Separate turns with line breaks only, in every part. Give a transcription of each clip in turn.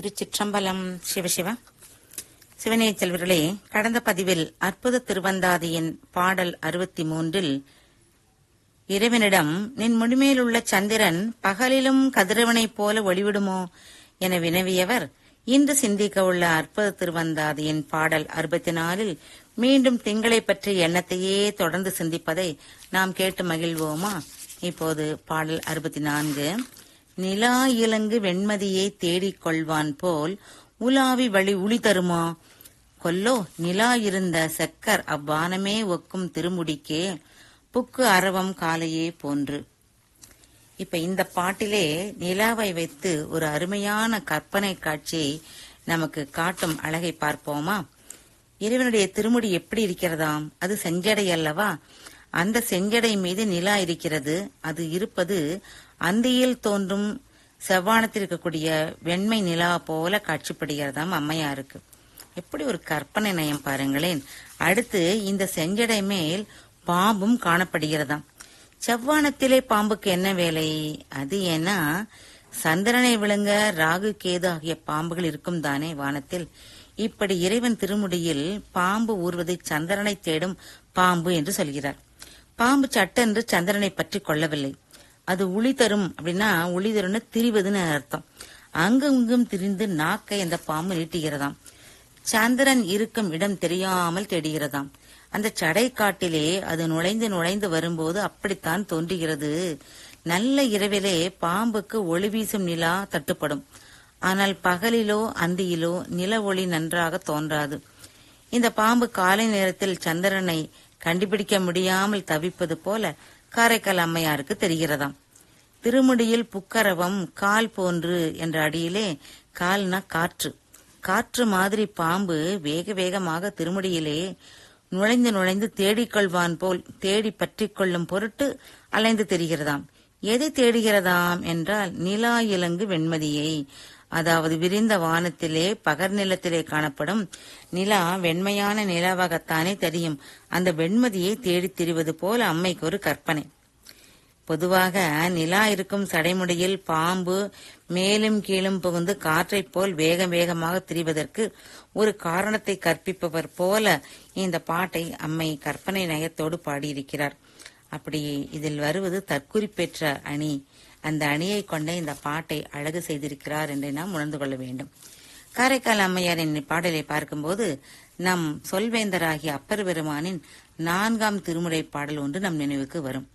திருச்சிற்றம்பலம் சிவசிவா சிவனே செல்வர்களே கடந்த பதிவில் அற்புத திருவந்தாதியின் பாடல் அறுபத்தி மூன்றில் இறைவனிடம் நின் முடிமேலுள்ள சந்திரன் பகலிலும் கதிரவனைப் போல ஒளிவிடுமோ என வினவியவர் இன்று சிந்திக்க உள்ள அற்புத திருவந்தாதியின் பாடல் அறுபத்தி நாலில் மீண்டும் திங்களை பற்றிய எண்ணத்தையே தொடர்ந்து சிந்திப்பதை நாம் கேட்டு மகிழ்வோமா? இப்போது பாடல் அறுபத்தி நான்கு நிலா இலங்கு வெண்மதியை தேடிக் கொள்வான் போல் உலாவி வழி உளி தருமா? கொல்லோ நிலா இருந்த செக்கர் அவ்வானமே ஒக்கும் திருமுடிக்கே புக்கு அரவம் காலையே போன்று. இப்ப இந்த பாட்டிலே நிலாவை வைத்து ஒரு அருமையான கற்பனை காட்சியை நமக்கு காட்டும் அழகை பார்ப்போமா? இறைவனுடைய திருமுடி எப்படி இருக்கிறதாம்? அது செஞ்சடை அல்லவா? அந்த செஞ்சடை மீது நிலா இருக்கிறது. அது இருப்பது அந்தியில் தோன்றும் செவ்வானத்தில் இருக்கக்கூடிய வெண்மை நிலா போல காட்சிப்படுகிறதாம் அம்மையாருக்கு. எப்படி ஒரு கற்பனை நயம் பாருங்களேன். அடுத்து இந்த செஞ்சடை மேல் பாம்பும் காணப்படுகிறதாம். செவ்வானத்திலே பாம்புக்கு என்ன வேலை? அது ஏன்னா சந்திரனை விழுங்க ராகு கேது ஆகிய பாம்புகள் இருக்கும் தானே வானத்தில். இப்படி இறைவன் திருமுடியில் பாம்பு ஊர்வதை சந்திரனை தேடும் பாம்பு என்று சொல்கிறார். பாம்பு சட்டென்று சந்திரனை பற்றி கொள்ளவில்லை. அது உளி தரும் அப்படின்னா உளி தரும்னு திரிவதுன்னு அர்த்தம். அங்கும் திரிந்து நாக்கை அந்த பாம்பு நீட்டுகிறதாம். சந்திரன் இருக்கும் இடம் தெரியாமல் தேடுகிறதாம். அந்த சடை காட்டிலே அது நுழைந்து நுழைந்து வரும்போது அப்படித்தான் தோன்றுகிறது. நல்ல இரவிலே பாம்புக்கு ஒளி வீசும் நிலா தட்டுப்படும். ஆனால் பகலிலோ அந்தியிலோ நில ஒளி நன்றாக தோன்றாது. இந்த பாம்பு காலை நேரத்தில் சந்திரனை கண்டுபிடிக்க முடியாமல் தவிப்பது போல காரைக்கால் அம்மையாருக்கு தெரிகிறதாம். திருமுடியில் புக்கரவம் கால் போன்று என்ற அடியிலே கால்னா காற்று. காற்று மாதிரி பாம்பு வேக வேகமாக திருமுடியிலே நுழைந்து நுழைந்து தேடிக்கொள்வான் போல் தேடி பற்றி கொள்ளும் பொருட்டு அலைந்து தெரிகிறதாம். எதை தேடுகிறதாம் என்றால் நிலா இலங்கு வெண்மதியை. அதாவது விரிந்த வானத்திலே பகர் நிலத்திலே காணப்படும் நிலா வெண்மையான நிலாவாகத்தானே தெரியும். அந்த வெண்மதியை தேடித் திரிவது போல அம்மைக்கு ஒரு கற்பனை. பொதுவாக நிலா இருக்கும் சடைமுடியில் பாம்பு மேலும் கீழும் புகுந்து காற்றைப் போல் வேக வேகமாக திரிவதற்கு ஒரு காரணத்தை கற்பிப்பவர் போல இந்த பாட்டை அம்மை கற்பனை நயத்தோடு பாடியிருக்கிறார். அப்படி இதில் வருவது தற்குறிப்பெற்ற அணி. அந்த அணியை கொண்டே இந்த பாட்டை அழகு செய்திருக்கிறார் என்று நாம் உணர்ந்து கொள்ள வேண்டும். காரைக்கால் அம்மையாரின் பாடலை பார்க்கும்போது நம் சொல்வேந்தராகிய அப்பர் பெருமானின் நான்காம் திருமுறை பாடல் ஒன்று நம் நினைவுக்கு வரும்.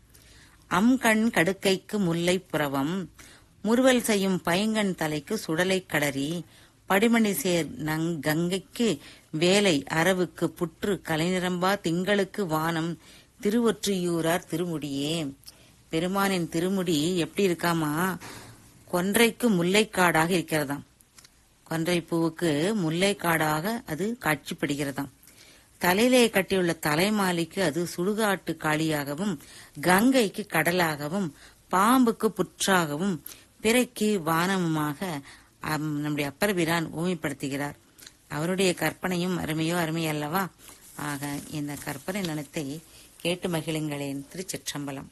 அம் கண் கடுக்கைக்கு முல்லை புறவம் முறுவல் செய்யும் பைங்கண் தலைக்கு சுடலை கடறி படிமணி சேர் நங் கங்கைக்கு வேலை அரவுக்கு புற்று கலைநிரம்பா திங்களுக்கு வானம் திருவொற்றியூரார் திருமுடியே பெருமானின் திருமுடி எப்படி இருக்காமா? கொன்றைக்கு முல்லைக்காடாக இருக்கிறதாம். கொன்றை பூவுக்கு முல்லைக்காடாக அது காட்சிப்படுகிறதாம். தலையிலே கட்டியுள்ள தலைமாலிக்கு அது சுடுகாட்டு காளியாகவும் கங்கைக்கு கடலாகவும் பாம்புக்கு புற்றாகவும் பிறைக்கு வானமுமாக அம், நம்முடைய அப்பர்பிரான் ஊமைப்படுத்துகிறார். அவருடைய கற்பனையும் அருமையோ அருமை அல்லவா ஆக இந்த கற்பனை நனத்தை கேட்டு மகிழுங்களேன் திருச்சிற்றம்பலம்.